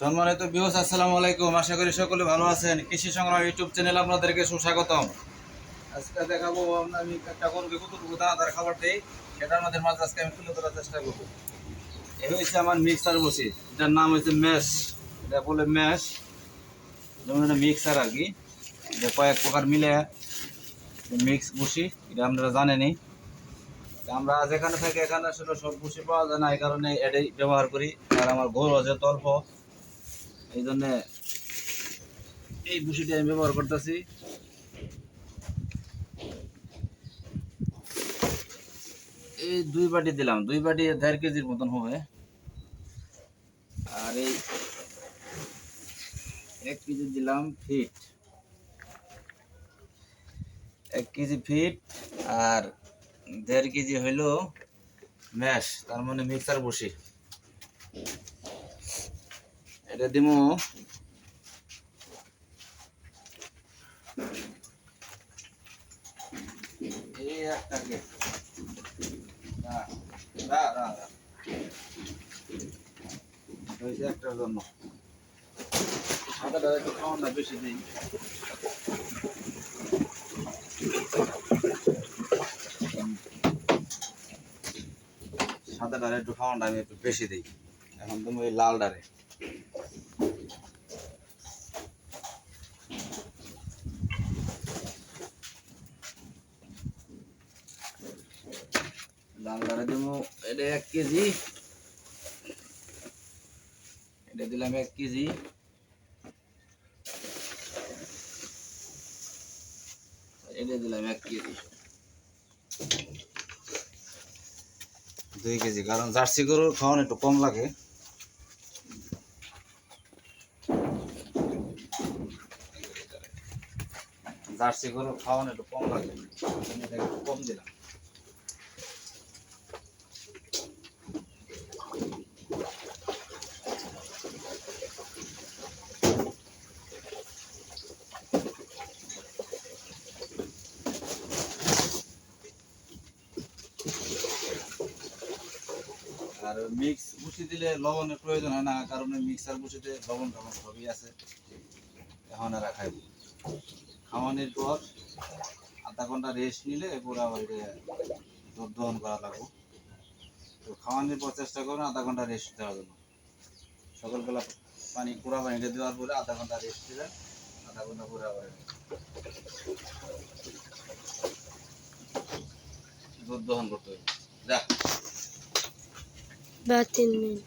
সম্মানিত বিহস আসসালামু আলাইকুম। আশা করি সকলে ভালো আছেন। কৃষি সংগ্রাম ইউটিউব চ্যানেল আপনাদেরকে সুস্বাগতম। আজকে দেখাবো আমি একটা গরুকে কতটুকু দানাদার খাবার দিই, সেটার মধ্যে মাছ আজকে আমি তুলে ধরার চেষ্টা করব। এই হয়েছে আমার মিক্সার বসি। এটার নাম হয়েছে ম্যাশ এটা বলে ম্যাশ যেমন এটা মিক্সার আর কি। এটা কয়েক প্রকার মিলে মিক্স বসি। এটা আপনারা জানেনই। আমরা যেখানে থাকি এখানে আসলে সব বসে পাওয়া যায় না। এই কারণে এটাই ব্যবহার করি। আর আমার ঘর আছে তল্প এই জন্যে এই ভুসিটি আমি ব্যবহার করতেছি। এই দুই বাটি দিলাম, দুই বাটি দেড় কেজির মতন হবে। আর এই এক কেজি দিলাম ফিট। এক কেজি ফিট আর দেড় কেজি হইল ম্যাশ, তার মানে মিক্সার বসি। এটা দিমু। এই সাদাটা একটু খাওয়ানটা বেশি দিই একটু আমি একটু বেশি দিই। এখন তুমি ওই লাল ডালে এক কেজি। দিলাম এক কেজি। এক কেজি। দুই কেজি, কারণ জার্সি গরুর খাওয়ানো একটু কম লাগে। জার্সি গরুর খাওয়ানো একটু কম লাগে। কম দিলাম। আর মিক্স বুসি দিলে লবণের প্রয়োজন হয় না, কারণ মিক্সার বুসিতে লবণ টবণ সবই আছে। এখন এরা খাইব। খাওয়ানোর পর আধা ঘণ্টা রেস্ট নিলে পুরো আবার দুধ দহন করা লাগবে। তো খাওয়ানোর পর চেষ্টা করুন, আধা ঘণ্টা রেস্ট দেওয়ার জন্য। সকালবেলা পানি পুরা পানিটা দেওয়ার পরে আধা ঘণ্টা রেস্ট দিলেন আধা ঘণ্টা পরে আবার দুধ দহন করতে হবে। যা। তিন মিনিট